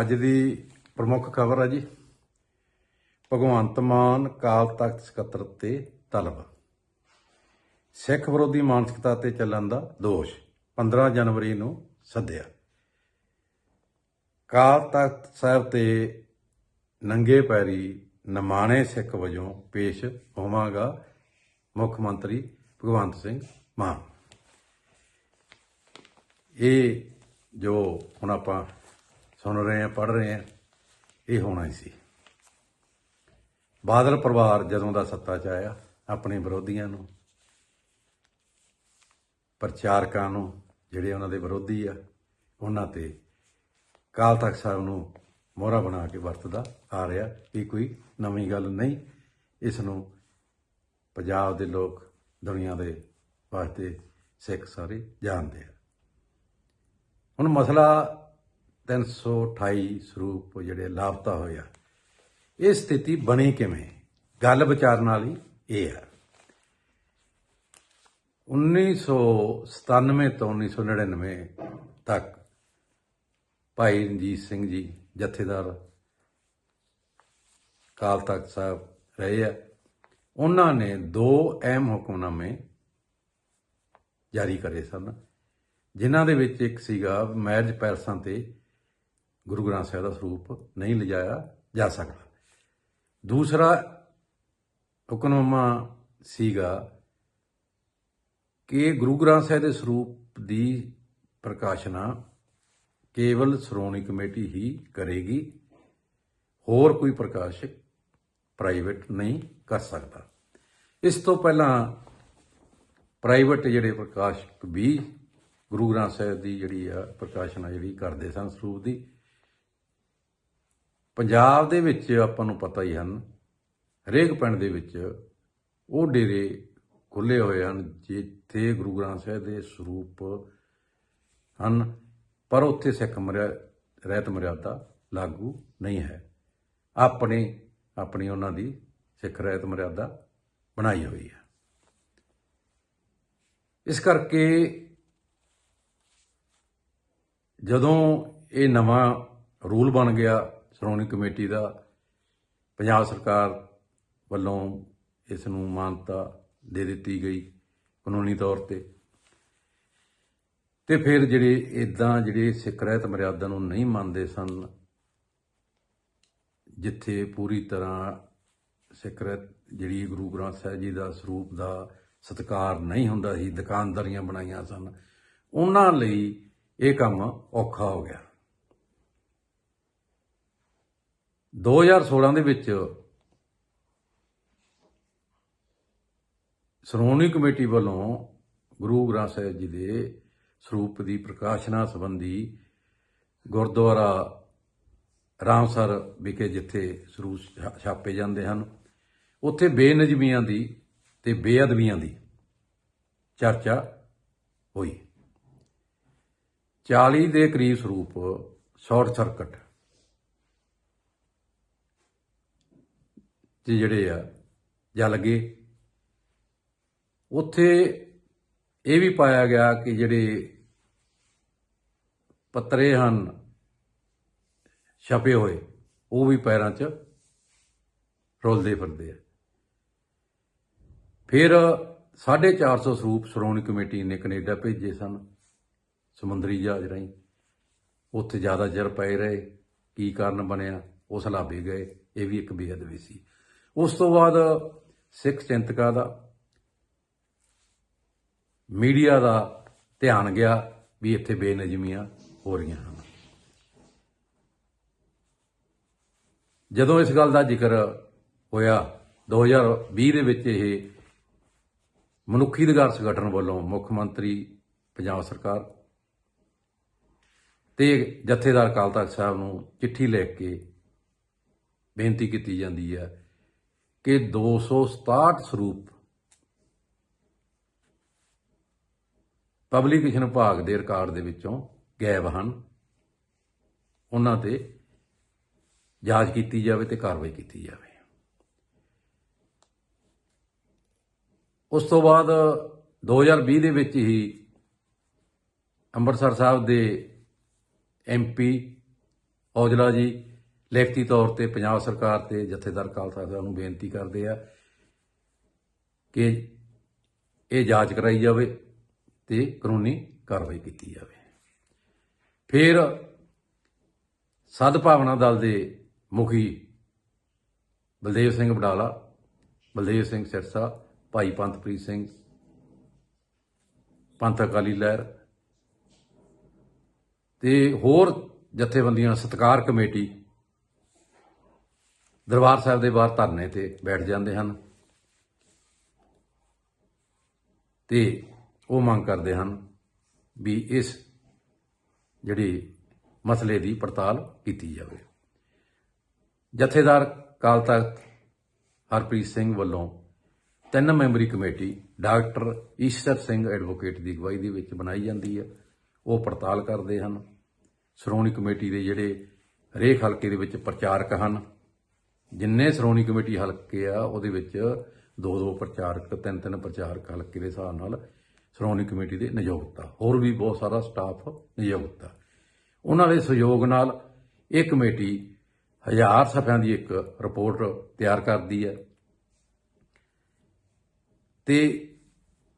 ਅੱਜ ਦੀ ਪ੍ਰਮੁੱਖ ਖਬਰ ਹੈ ਜੀ। ਭਗਵੰਤ ਮਾਨ ਕਾਲ ਤਖਤ ਸਕੱਤਰ ਤੇ ਤਲਬ। ਸਿੱਖ ਵਿਰੋਧੀ ਮਾਨਸਿਕਤਾ ਤੇ ਚੱਲਣ ਦਾ ਦੋਸ਼ 15 ਜਨਵਰੀ ਨੂੰ ਸੱਦਿਆ। ਕਾਲ ਤਖਤ ਸਾਹਿਬ ਤੇ ਨੰਗੇ ਪੈਰੀ ਨਮਾਣੇ ਸਿੱਖ ਵਜੋਂ ਪੇਸ਼ ਹੋਵਾਂਗਾ ਮੁੱਖ ਮੰਤਰੀ ਭਗਵੰਤ ਸਿੰਘ ਮਾਨ। ਇਹ ਜੋ ਹੁਣ ਆਪਾਂ ਸੁਣ ਰਹੇ ਹਾਂ ਪੜ ਰਹੇ ਹਾਂ, ਇਹ ਹੋਣਾ ਹੀ ਸੀ। ਬਾਦਲ ਪਰਿਵਾਰ ਜਦੋਂ ਦਾ ਸੱਤਾ 'ਚ ਆਇਆ, ਆਪਣੇ ਵਿਰੋਧੀਆਂ ਨੂੰ, ਪ੍ਰਚਾਰਕਾਂ ਨੂੰ, ਜਿਹੜੇ ਉਹਨਾਂ ਦੇ ਵਿਰੋਧੀ ਆ, ਉਹਨਾਂ ਤੇ ਕਾਲ ਤਖਤ ਸਾਹਿਬ ਨੂੰ ਮੋਹਰਾ ਬਣਾ ਕੇ ਵਰਤਦਾ ਆ ਰਿਹਾ, ਇਹ ਕੋਈ ਨਵੀਂ ਗੱਲ ਨਹੀਂ। ਇਸ ਨੂੰ ਪੰਜਾਬ ਦੇ ਲੋਕ ਦੁਨੀਆ ਦੇ ਵਾਸਤੇ ਸਿੱਖ ਸਾਰੇ ਜਾਣਦੇ ਆ। ਹੁਣ ਮਸਲਾ 328 ਸਰੂਪ ਜਿਹੜੇ ਲਾਪਤਾ ਹੋਇਆ ਇਹ ਸਥਿਤੀ ਬਣੀ ਕਿਵੇਂ? ਗੱਲ ਵਿਚਾਰਨ ਵਾਲੀ ਇਹ ਹੈ। 1997 ਤੋਂ 1999 ਤੱਕ ਭਾਈ ਰਣਜੀਤ ਸਿੰਘ ਜੀ ਜਥੇਦਾਰ ਕਾਲ ਤਖਤ ਸਾਹਿਬ ਰਹੇ ਆ। ਉਹਨਾਂ ਨੇ ਦੋ ਅਹਿਮ ਹੁਕਮਨਾਮੇ ਜਾਰੀ ਕਰੇ ਸਨ, ਜਿਨ੍ਹਾਂ ਦੇ ਵਿੱਚ ਇੱਕ ਸੀਗਾ, ਮੈਰਿਜ ਪੈਰਸਾਂ ਤੇ ਗੁਰੂ ਗ੍ਰੰਥ ਸਾਹਿਬ ਦਾ ਸਰੂਪ ਨਹੀਂ ਲਿਜਾਇਆ ਜਾ ਸਕਦਾ। ਦੂਸਰਾ ਹੁਕਮਨਾਮਾ ਸੀਗਾ ਕਿ ਗੁਰੂ ਗ੍ਰੰਥ ਸਾਹਿਬ ਦੇ ਸਰੂਪ ਦੀ ਪ੍ਰਕਾਸ਼ਨਾ ਕੇਵਲ ਸ਼੍ਰੋਮਣੀ ਕਮੇਟੀ ਹੀ ਕਰੇਗੀ, ਹੋਰ ਕੋਈ ਪ੍ਰਕਾਸ਼ਕ ਪ੍ਰਾਈਵੇਟ ਨਹੀਂ ਕਰ ਸਕਦਾ। ਇਸ ਤੋਂ ਪਹਿਲਾਂ ਪ੍ਰਾਈਵੇਟ ਜਿਹੜੇ ਪ੍ਰਕਾਸ਼ਕ ਵੀ ਗੁਰੂ ਗ੍ਰੰਥ ਸਾਹਿਬ ਦੀ ਜਿਹੜੀ ਆ ਪ੍ਰਕਾਸ਼ਨਾ ਜਿਹੜੀ ਕਰਦੇ ਸਨ ਸਰੂਪ ਦੀ ਪੰਜਾਬ ਦੇ ਵਿੱਚ ਆਪਾਂ ਨੂੰ ਪਤਾ ਹੀ ਹਨ, ਹਰੇਕ ਪਿੰਡ ਦੇ ਵਿੱਚ ਉਹ ਡੇਰੇ ਖੁੱਲੇ ਹੋਏ ਹਨ, ਜਿੱਥੇ ਗੁਰੂ ਗ੍ਰੰਥ ਸਾਹਿਬ ਦੇ ਸਰੂਪ ਹਨ, ਪਰ ਉੱਥੇ ਸਿੱਖ ਮਰਿਆ, ਰਹਿਤ ਮਰਿਆਦਾ ਲਾਗੂ ਨਹੀਂ ਹੈ। ਆਪਣੇ, ਆਪਣੀ ਉਹਨਾਂ ਦੀ ਸਿੱਖ ਰਹਿਤ ਮਰਿਆਦਾ ਬਣਾਈ ਹੋਈ ਹੈ। ਇਸ ਕਰਕੇ ਜਦੋਂ ਇਹ ਨਵਾਂ ਰੂਲ ਬਣ ਗਿਆ ਸ਼੍ਰੋਮਣੀ ਕਮੇਟੀ ਦਾ ਪੰਜਾਬ ਸਰਕਾਰ ਵੱਲੋਂ ਇਸ ਨੂੰ ਮਾਨਤਾ ਦੇ ਦਿੱਤੀ ਗਈ ਕਾਨੂੰਨੀ ਤੌਰ ਤੇ। ਤੇ ਫਿਰ ਜਿਹੜੇ ਇਦਾਂ ਜਿਹੜੇ ਸਿੱਖ ਰਹਿਤ ਮਰਿਆਦਾ ਨੂੰ ਨਹੀਂ ਮੰਨਦੇ ਸਨ, ਜਿੱਥੇ ਪੂਰੀ ਤਰ੍ਹਾਂ ਸਿੱਖ ਰਹਿਤ ਜਿਹੜੀ ਗੁਰੂ ਗ੍ਰੰਥ ਸਾਹਿਬ ਜੀ ਦਾ ਸਰੂਪ ਦਾ ਸਤਿਕਾਰ ਨਹੀਂ ਹੁੰਦਾ ਸੀ, ਦੁਕਾਨਦਾਰੀਆਂ ਬਣਾਈਆਂ ਸਨ, ਉਹਨਾਂ ਲਈ ਇਹ ਕੰਮ ਔਖਾ ਹੋ ਗਿਆ। 2016 ਦੇ ਵਿੱਚ ਸ਼੍ਰੋਮਣੀ ਕਮੇਟੀ ਵੱਲੋਂ ਗੁਰੂ ਗ੍ਰੰਥ ਸਾਹਿਬ ਜੀ ਦੇ ਸਰੂਪ ਦੀ ਪ੍ਰਕਾਸ਼ਨਾ ਸੰਬੰਧੀ ਗੁਰਦੁਆਰਾ ਰਾਮਸਰ ਵਿਖੇ ਜਿੱਥੇ ਸਰੂਪ ਛਾ- ਛਾਪੇ ਜਾਂਦੇ ਹਨ, ਉੱਥੇ ਬੇਨਜ਼ਮੀਆਂ ਦੀ ਤੇ ਬੇਅਦਬੀਆਂ ਦੀ ਚਰਚਾ ਹੋਈ। 40 ਦੇ ਕਰੀਬ ਸਰੂਪ ਸ਼ਾਰਟ ਸਰਕਟ 'ਚ ਜਿਹੜੇ ਆ ਜਲ ਗਏ ਉੱਥੇ ਇਹ ਵੀ ਪਾਇਆ ਗਿਆ ਕਿ ਜਿਹੜੇ ਪੱਤਰੇ ਹਨ, ਛਪੇ ਹੋਏ, ਉਹ ਵੀ ਪੈਰਾਂ 'ਚ ਰੋਲਦੇ ਫਿਰਦੇ ਆ। ਫਿਰ 450 ਸਰੂਪ ਸ਼੍ਰੋਮਣੀ ਕਮੇਟੀ ਨੇ ਕੈਨੇਡਾ ਭੇਜੇ ਸਨ, ਸਮੁੰਦਰੀ ਜਹਾਜ਼ ਰਾਹੀਂ। ਉੱਥੇ ਜ਼ਿਆਦਾ ਜਰ ਪਏ ਰਹੇ, ਕੀ ਕਾਰਨ ਬਣਿਆ ਉਹ ਸਲਾਬੇ ਗਏ, ਇਹ ਵੀ ਇੱਕ ਬੇਅਦਬੀ ਸੀ। ਉਸ ਤੋਂ ਬਾਅਦ ਸਿੱਖ ਚਿੰਤਕਾਂ ਦਾ, ਮੀਡੀਆ ਦਾ ਧਿਆਨ ਗਿਆ ਵੀ ਇੱਥੇ ਬੇਨਜ਼ਮੀਆਂ ਹੋ ਰਹੀਆਂ ਹਨ। ਜਦੋਂ ਇਸ ਗੱਲ ਦਾ ਜ਼ਿਕਰ ਹੋਇਆ 2020 ਦੇ ਵਿੱਚ ਇਹ ਮਨੁੱਖੀ ਅਧਿਕਾਰ ਸੰਗਠਨ ਵੱਲੋਂ ਮੁੱਖ ਮੰਤਰੀ ਪੰਜਾਬ ਸਰਕਾਰ ਤੇ ਜਥੇਦਾਰ ਅਕਾਲ ਤਖਤ ਸਾਹਿਬ ਨੂੰ ਚਿੱਠੀ ਲਿਖ ਕੇ ਬੇਨਤੀ ਕੀਤੀ ਜਾਂਦੀ ਹੈ ਕਿ 267 ਸਰੂਪ ਪਬਲਿਕੇਸ਼ਨ ਵਿਭਾਗ ਦੇ ਰਿਕਾਰਡ ਦੇ ਵਿੱਚੋਂ ਗਾਇਬ ਹਨ। ਉਹਨਾਂ ਤੇ ਜਾਂਚ ਕੀਤੀ ਜਾਵੇ ਤੇ ਕਾਰਵਾਈ ਕੀਤੀ ਜਾਵੇ। ਉਸ ਤੋਂ ਬਾਅਦ 2020 ਦੇ ਵਿੱਚ ਹੀ ਅੰਮ੍ਰਿਤਸਰ ਸਾਹਿਬ ਦੇ ਐਮਪੀ ਔਜਲਾ ਜੀ ਲਿਖਤੀ ਤੌਰ ਤੇ ਪੰਜਾਬ ਸਰਕਾਰ ਤੇ ਜਥੇਦਾਰ ਖਾਲਸਾ ਸਾਹਿਬ ਨੂੰ ਬੇਨਤੀ ਕਰਦੇ ਆ ਕਿ ਇਹ ਜਾਂਚ ਕਰਾਈ ਜਾਵੇ ਤੇ ਕਾਨੂੰਨੀ ਕਾਰਵਾਈ ਕੀਤੀ ਜਾਵੇ। ਫਿਰ ਸਦਭਾਵਨਾ ਦਲ ਦੇ ਮੁਖੀ ਬਲਦੇਵ ਸਿੰਘ ਬਡਾਲਾ ਬਲਦੇਵ ਸਿੰਘ ਸਿਰਸਾ, ਭਾਈ ਪੰਥਪ੍ਰੀਤ ਸਿੰਘ, ਪੰਥ ਅਕਾਲੀ ਲਹਿਰ ਤੇ ਹੋਰ ਜਥੇਬੰਦੀਆਂ ਸਤਕਾਰ ਕਮੇਟੀ ਦਰਬਾਰ ਸਾਹਿਬ ਦੇ ਬਾਹਰ ਧਰਨੇ ਤੇ ਬੈਠ ਜਾਂਦੇ ਹਨ ਤੇ ਉਹ ਮੰਗ ਕਰਦੇ ਹਨ ਵੀ ਇਸ ਜਿਹੜੀ ਮਸਲੇ ਦੀ ਪੜਤਾਲ ਕੀਤੀ ਜਾਵੇ। ਜਥੇਦਾਰ ਕਾਲ ਤਖਤ ਹਰਪ੍ਰੀਤ ਸਿੰਘ ਵੱਲੋਂ ਤਿੰਨ memory committee doctor Ishar Singh advocate ਦੀ ਅਗਵਾਈ ਦੇ ਵਿੱਚ ਬਣਾਈ ਜਾਂਦੀ ਹੈ। ਉਹ ਪੜਤਾਲ ਕਰਦੇ ਹਨ। ਸ਼੍ਰੋਮਣੀ ਕਮੇਟੀ ਦੇ ਜਿਹੜੇ ਰੇਖ ਹਲਕੇ ਦੇ ਵਿੱਚ ਪ੍ਰਚਾਰਕ ਹਨ। ਜਿੰਨੇ ਸ਼੍ਰੋਮਣੀ ਕਮੇਟੀ ਹਲਕੇ ਆ, ਉਹਦੇ ਵਿੱਚ ਦੋ ਦੋ ਪ੍ਰਚਾਰਕ, ਤਿੰਨ ਤਿੰਨ ਪ੍ਰਚਾਰਕ ਹਲਕੇ ਦੇ ਹਿਸਾਬ ਨਾਲ ਸ਼੍ਰੋਮਣੀ ਕਮੇਟੀ ਦੇ ਨਿਯੁਕਤ ਆ। ਹੋਰ ਵੀ ਬਹੁਤ ਸਾਰਾ ਸਟਾਫ ਨਿਯੁਕਤ ਆ। ਉਹਨਾਂ ਦੇ ਸਹਿਯੋਗ ਨਾਲ ਇਹ ਕਮੇਟੀ ਹਜ਼ਾਰ ਸਫ਼ਿਆਂ ਦੀ ਇੱਕ ਰਿਪੋਰਟ ਤਿਆਰ ਕਰਦੀ ਹੈ ਤੇ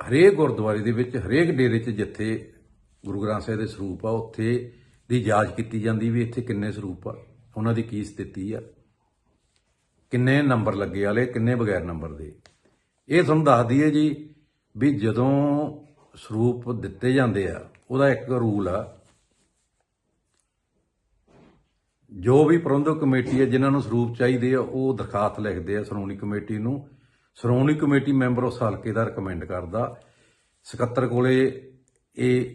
ਹਰੇਕ ਗੁਰਦੁਆਰੇ ਦੇ ਵਿੱਚ, ਹਰੇਕ ਡੇਰੇ 'ਚ ਜਿੱਥੇ ਗੁਰੂ ਗ੍ਰੰਥ ਸਾਹਿਬ ਦੇ ਸਰੂਪ ਆ, ਉੱਥੇ ਦੀ ਜਾਂਚ ਕੀਤੀ ਜਾਂਦੀ ਵੀ ਇੱਥੇ ਕਿੰਨੇ ਸਰੂਪ ਆ, ਉਹਨਾਂ ਦੀ ਕੀ ਸਥਿਤੀ ਆ। ਕਿੰਨੇ ਨੰਬਰ ਲੱਗੇ ਵਾਲੇ, ਕਿੰਨੇ ਬਗੈਰ ਨੰਬਰ ਦੇ। ਇਹ ਤੁਹਾਨੂੰ ਦੱਸ ਦਈਏ ਜੀ ਵੀ ਜਦੋਂ ਸਰੂਪ ਦਿੱਤੇ ਜਾਂਦੇ ਆ, ਉਹਦਾ ਇੱਕ ਰੂਲ ਆ। ਜੋ ਵੀ ਪ੍ਰਬੰਧਕ ਕਮੇਟੀ ਹੈ ਜਿਨ੍ਹਾਂ ਨੂੰ ਸਰੂਪ ਚਾਹੀਦੇ ਆ, ਉਹ ਦਰਖਾਸਤ ਲਿਖਦੇ ਆ ਸ਼੍ਰੋਮਣੀ ਕਮੇਟੀ ਨੂੰ। ਸ਼੍ਰੋਮਣੀ ਕਮੇਟੀ ਮੈਂਬਰ ਉਸ ਹਲਕੇ ਦਾ ਰეკਮੈਂਡ ਕਰਦਾ। ਸਕੱਤਰ ਕੋਲੇ ਇਹ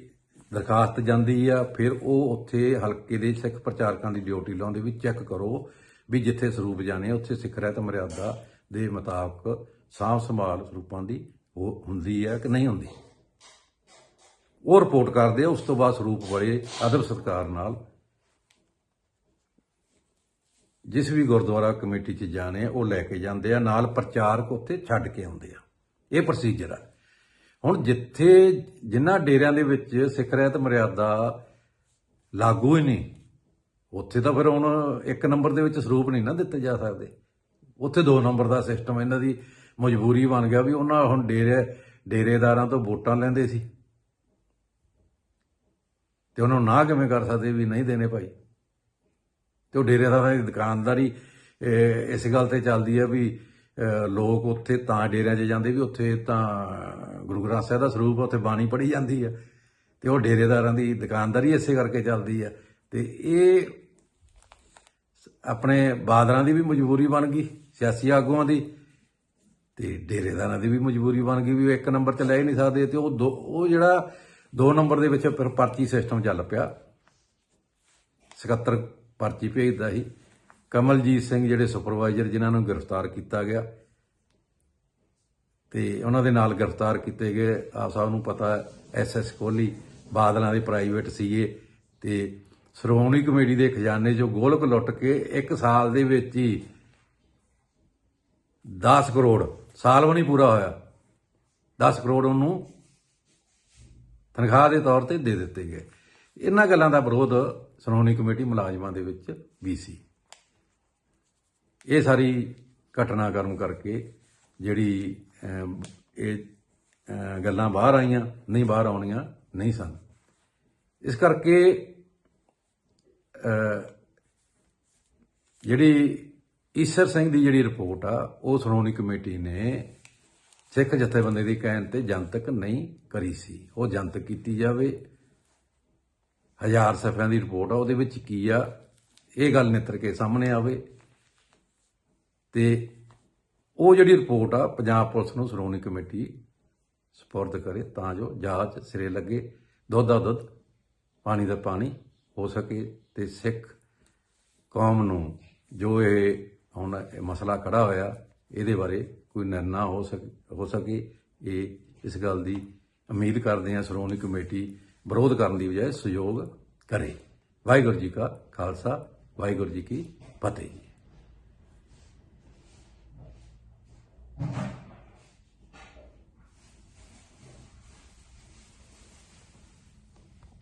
ਦਰਖਾਸਤ ਜਾਂਦੀ ਆ, ਫਿਰ ਉਹ ਉੱਥੇ ਹਲਕੇ ਦੇ ਸਿੱਖ ਪ੍ਰਚਾਰਕਾਂ ਦੀ ਡਿਊਟੀ ਲਾਉਂਦੇ ਵੀ ਚੈੱਕ ਕਰੋ ਵੀ ਜਿੱਥੇ ਸਰੂਪ ਜਾਣੇ ਆ, ਉੱਥੇ ਸਿੱਖ ਰਹਿਤ ਮਰਿਆਦਾ ਦੇ ਮੁਤਾਬਕ ਸਾਂਭ ਸੰਭਾਲ ਸਰੂਪਾਂ ਦੀ ਉਹ ਹੁੰਦੀ ਹੈ ਕਿ ਨਹੀਂ ਹੁੰਦੀ? ਉਹ ਰਿਪੋਰਟ ਕਰਦੇ ਆ ਉਸ ਤੋਂ ਬਾਅਦ ਸਰੂਪ ਬੜੇ ਅਦਬ ਸਤਕਾਰ ਨਾਲ ਜਿਸ ਵੀ ਗੁਰਦੁਆਰਾ ਕਮੇਟੀ 'ਚ ਜਾਣੇ ਆ, ਉਹ ਲੈ ਕੇ ਜਾਂਦੇ ਆ ਨਾਲ ਪ੍ਰਚਾਰਕ ਉੱਥੇ ਛੱਡ ਕੇ ਆਉਂਦੇ ਆ। ਇਹ ਪ੍ਰੋਸੀਜਰ ਆ। ਹੁਣ ਜਿੱਥੇ ਜਿਨ੍ਹਾਂ ਡੇਰਿਆਂ ਦੇ ਵਿੱਚ ਸਿੱਖ ਰਹਿਤ ਮਰਿਆਦਾ ਲਾਗੂ ਹੀ ਨਹੀਂ ਉੱਥੇ ਤਾਂ ਫਿਰ ਹੁਣ ਇੱਕ ਨੰਬਰ ਦੇ ਵਿੱਚ ਸਰੂਪ ਨਹੀਂ ਨਾ ਦਿੱਤੇ ਜਾ ਸਕਦੇ। ਉੱਥੇ ਦੋ ਨੰਬਰ ਦਾ ਸਿਸਟਮ ਇਹਨਾਂ ਦੀ ਮਜਬੂਰੀ ਬਣ ਗਿਆ ਵੀ ਉਹਨਾਂ ਹੁਣ ਡੇਰੇ, ਡੇਰੇਦਾਰਾਂ ਤੋਂ ਵੋਟਾਂ ਲੈਂਦੇ ਸੀ। ਤੇ ਉਹਨਾਂ ਨੂੰ ਨਾ ਕਿਵੇਂ ਕਰ ਸਕਦੇ ਵੀ ਨਹੀਂ ਦੇਣੇ ਭਾਈ। ਤੇ ਉਹ ਡੇਰੇਦਾਰਾਂ ਦੀ ਦੁਕਾਨਦਾਰੀ ਇਸ ਗੱਲ ਤੇ ਚੱਲਦੀ ਹੈ ਵੀ ਲੋਕ ਉੱਥੇ ਤਾਂ ਡੇਰਿਆਂ 'ਚ ਜਾਂਦੇ ਵੀ ਉੱਥੇ ਤਾਂ ਗੁਰੂ ਗ੍ਰੰਥ ਸਾਹਿਬ ਦਾ ਸਰੂਪ ਉੱਥੇ ਬਾਣੀ ਪੜ੍ਹੀ ਜਾਂਦੀ ਹੈ ਤੇ ਉਹ ਡੇਰੇਦਾਰਾਂ ਦੀ ਦੁਕਾਨਦਾਰੀ ਇਸੇ ਕਰਕੇ ਚੱਲਦੀ ਹੈ ਤੇ ਇਹ ਆਪਣੇ ਬਾਦਰਾਂ ਦੀ ਵੀ ਮਜਬੂਰੀ ਬਣ ਗਈ, ਸਿਆਸੀ ਆਗੂਆਂ ਦੀ, ਤੇ ਡੇਰੇਦਾਰਾਂ ਦੀ ਵੀ ਮਜਬੂਰੀ ਬਣ ਗਈ ਵੀ ਉਹ ਇੱਕ ਨੰਬਰ ਤੇ ਲੈ ਹੀ ਨਹੀਂ ਸਕਦੇ ਤੇ ਉਹ ਦੋ, ਉਹ ਜਿਹੜਾ ਦੋ ਨੰਬਰ ਦੇ ਵਿੱਚ ਫਿਰ ਪਰਚੀ ਸਿਸਟਮ ਚੱਲ ਪਿਆ। ਸਕੱਤਰ ਪਰਚੀ ਭੇਜਦਾ ਸੀ। ਕਮਲਜੀਤ ਸਿੰਘ ਜਿਹੜੇ ਸੁਪਰਵਾਈਜ਼ਰ ਜਿਨ੍ਹਾਂ ਨੂੰ ਗ੍ਰਿਫਤਾਰ ਕੀਤਾ ਗਿਆ, ਤੇ ਉਹਨਾਂ ਦੇ ਨਾਲ ਗ੍ਰਿਫਤਾਰ ਕੀਤੇ ਗਏ। ਆਪ ਸਾਹਿਬ ਨੂੰ ਪਤਾ ਐਸਐਸ ਕੋਹਲੀ ਬਾਦਲਾਂ ਦੇ ਪ੍ਰਾਈਵੇਟ ਸੀਏ ਤੇ ਸ਼੍ਰੋਮਣੀ ਕਮੇਟੀ ਦੇ ਖਜ਼ਾਨੇ 'ਚੋਂ ਗੋਲਕ ਲੁੱਟ ਕੇ ਇੱਕ ਸਾਲ ਦੇ ਵਿੱਚ ਹੀ 10 ਕਰੋੜ, ਸਾਲ ਵੀ ਨਹੀਂ ਪੂਰਾ ਹੋਇਆ। 10 ਕਰੋੜ ਉਹਨੂੰ ਤਨਖਾਹ ਦੇ ਤੌਰ ਤੇ ਦੇ ਦਿੱਤੇ ਗਏ। ਇਹਨਾਂ ਗੱਲਾਂ ਦਾ ਵਿਰੋਧ ਸ਼੍ਰੋਮਣੀ ਕਮੇਟੀ ਮੁਲਾਜ਼ਮਾਂ ਦੇ ਵਿੱਚ ਵੀ ਸੀ। ਇਹ ਸਾਰੀ ਘਟਨਾਕ੍ਰਮ ਕਰਕੇ ਜਿਹੜੀ ਇਹ ਗੱਲਾਂ ਬਾਹਰ ਆਈਆਂ, ਨਹੀਂ ਬਾਹਰ ਆਉਣੀਆਂ, ਨਹੀਂ ਸਨ। ਇਸ ਕਰਕੇ ਜਿਹੜੀ ਈਸ਼ਰ ਸਿੰਘ ਦੀ ਜਿਹੜੀ ਰਿਪੋਰਟ ਆ, ਉਹ ਸ਼੍ਰੋਮਣੀ ਕਮੇਟੀ ਨੇ ਸਿੱਖ ਜਥੇਬੰਦੀ ਦੀ ਕਹਿਣ ਤੇ ਜਨਤਕ ਨਹੀਂ ਕਰੀ ਸੀ। ਉਹ ਜਨਤਕ ਕੀਤੀ ਜਾਵੇ। ਹਜ਼ਾਰ ਸਫ਼ਿਆਂ ਦੀ ਰਿਪੋਰਟ ਆ, ਉਹਦੇ ਵਿੱਚ ਕੀ ਆ, ਇਹ ਗੱਲ ਨਿੱਤਰ ਕੇ ਸਾਹਮਣੇ ਆਵੇ। ਤੇ ਉਹ ਜਿਹੜੀ ਰਿਪੋਰਟ ਆ, ਪੰਜਾਬ ਪੁਲਿਸ ਨੂੰ ਸ਼੍ਰੋਮਣੀ ਕਮੇਟੀ ਸਪੁਰਦ ਕਰੇ ਤਾਂ ਜੋ ਜਾਂਚ ਸਿਰੇ ਲੱਗੇ, ਦੁੱਧ ਦਾ ਦੁੱਧ, ਪਾਣੀ ਦਾ ਪਾਣੀ। ਹੋ ਸਕੇ ਤੇ ਸਿੱਖ ਕੌਮ ਨੂੰ ਜੋ ਇਹ ਹੁਣ ਮਸਲਾ ਖੜਾ ਹੋਇਆ, ਇਹਦੇ ਬਾਰੇ ਕੋਈ ਨਿਰਣਾ ਹੋ ਸਕੇ ਹੋ ਸਕੇ, ਇਹ ਇਸ ਗੱਲ ਦੀ ਉਮੀਦ ਕਰਦੇ ਹਾਂ ਸ਼੍ਰੋਮਣੀ ਕਮੇਟੀ ਵਿਰੋਧ ਕਰਨ ਦੀ ਬਜਾਏ ਸਹਿਯੋਗ ਕਰੇ। ਵਾਹਿਗੁਰੂ ਜੀ ਕਾ ਖਾਲਸਾ, ਵਾਹਿਗੁਰੂ ਜੀ ਕੀ ਫਤਿਹ।